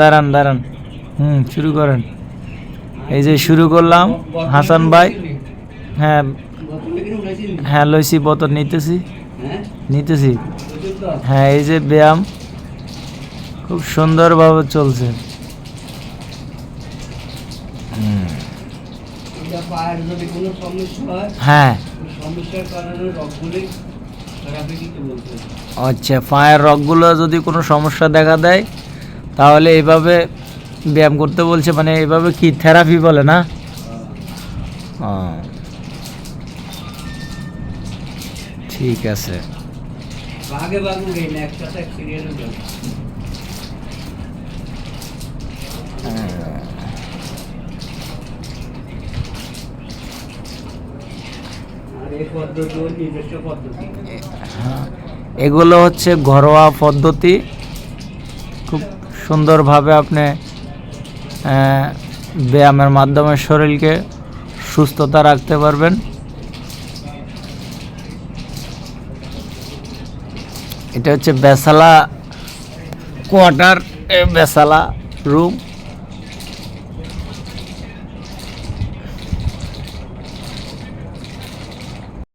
দাঁড়ান দাঁড়ান। হুম, শুরু করেন। এই যে শুরু করলাম, হাসান ভাই। হ্যাঁ হ্যাঁ লইছি বোতল নিতেছি। নিতেছি। হ্যাঁ এই যে ব্যায়াম, খুব সুন্দরভাবে চলছে। হয়। আচ্ছা পায়ের রগগুলো যদি কোনো সমস্যা দেখা দেয় তাহলে এভাবে ব্যায়াম করতে বলছে মানে এভাবে কি থেরাপি বলে না? ও। ঠিক আছে। পদ্ধতি হ্যাঁ, এগুলো হচ্ছে ঘরোয়া পদ্ধতি। খুব সুন্দরভাবে আপনি ব্যায়ামের মাধ্যমে শরীরকে সুস্থতা রাখতে পারবেন। এটা হচ্ছে বেসালা কোয়ার্টার বেসালা রুম।